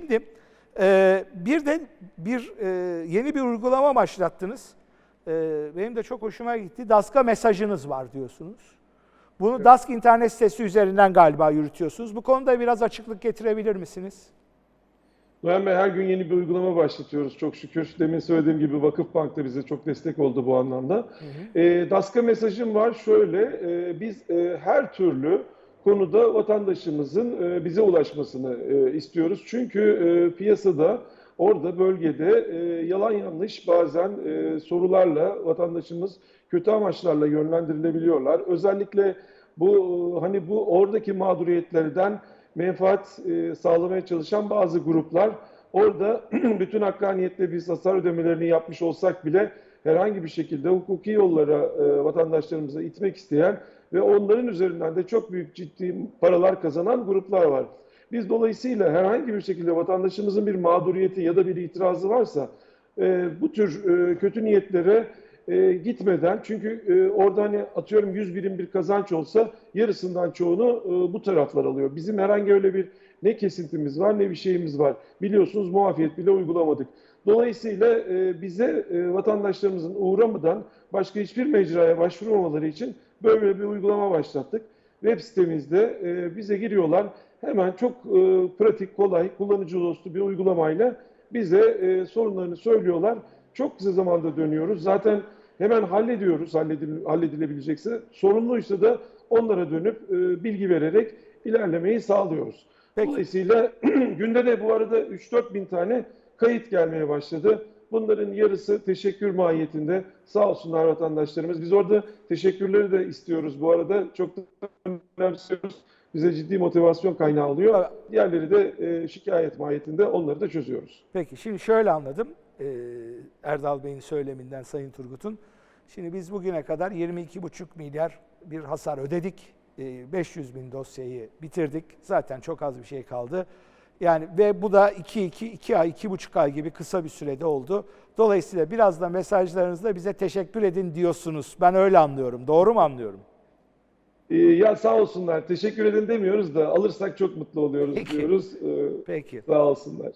Şimdi e, bir de bir e, yeni bir uygulama başlattınız. E, benim de çok hoşuma gitti. Daska mesajınız var diyorsunuz. Bunu Dask internet sitesi üzerinden galiba yürütüyorsunuz. Bu konuda biraz açıklık getirebilir misiniz? Bey her gün yeni bir uygulama başlatıyoruz çok şükür. Demin söylediğim gibi Vakıfbank da bize çok destek oldu bu anlamda. E, Daska mesajım var şöyle, e, biz e, her türlü konuda vatandaşımızın e, bize ulaşmasını e, istiyoruz. Çünkü e, piyasada, orada bölgede yalan yanlış bazen sorularla vatandaşımız kötü amaçlarla yönlendirilebiliyorlar. Özellikle bu hani bu oradaki mağduriyetlerden menfaat sağlamaya çalışan bazı gruplar orada bütün hakkaniyetle biz hasar ödemelerini yapmış olsak bile herhangi bir şekilde hukuki yollara e, vatandaşlarımıza itmek isteyen ve onların üzerinden de çok büyük ciddi paralar kazanan gruplar var. Biz dolayısıyla herhangi bir şekilde vatandaşımızın bir mağduriyeti ya da bir itirazı varsa e, bu tür e, kötü niyetlere e, gitmeden çünkü e, orada hani atıyorum 100 birim bir kazanç olsa yarısından çoğunu e, bu taraflar alıyor. Bizim herhangi öyle bir ne kesintimiz var ne bir şeyimiz var. Biliyorsunuz muafiyet bile uygulamadık. Dolayısıyla e, bize e, vatandaşlarımızın uğramadan başka hiçbir mecraya başvurmamaları için böyle bir uygulama başlattık. Web sitemizde e, bize giriyorlar. Hemen çok e, pratik, kolay, kullanıcı dostu bir uygulamayla bize e, sorunlarını söylüyorlar. Çok kısa zamanda dönüyoruz. Zaten hemen hallediyoruz halledil, halledilebilecekse. Sorunluysa da onlara dönüp e, bilgi vererek ilerlemeyi sağlıyoruz. Peki. Dolayısıyla günde de bu arada 3-4 bin tane kayıt gelmeye başladı. Bunların yarısı teşekkür mahiyetinde sağ olsunlar vatandaşlarımız. Biz orada teşekkürleri de istiyoruz bu arada. Çok da önemsiyoruz. Bize ciddi motivasyon kaynağı oluyor. Diğerleri de e, şikayet mahiyetinde onları da çözüyoruz. Peki şimdi şöyle anladım e, Erdal Bey'in söyleminden Sayın Turgut'un. Şimdi biz bugüne kadar 22,5 milyar bir hasar ödedik. E, 500 bin dosyayı bitirdik. Zaten çok az bir şey kaldı. Yani ve bu da 2 2 2 ay, 2,5 ay gibi kısa bir sürede oldu. Dolayısıyla biraz da mesajlarınızda bize teşekkür edin diyorsunuz. Ben öyle anlıyorum. Doğru mu anlıyorum? E, ya sağ olsunlar teşekkür edin demiyoruz da alırsak çok mutlu oluyoruz Peki. diyoruz. E, Peki. sağ olsunlar.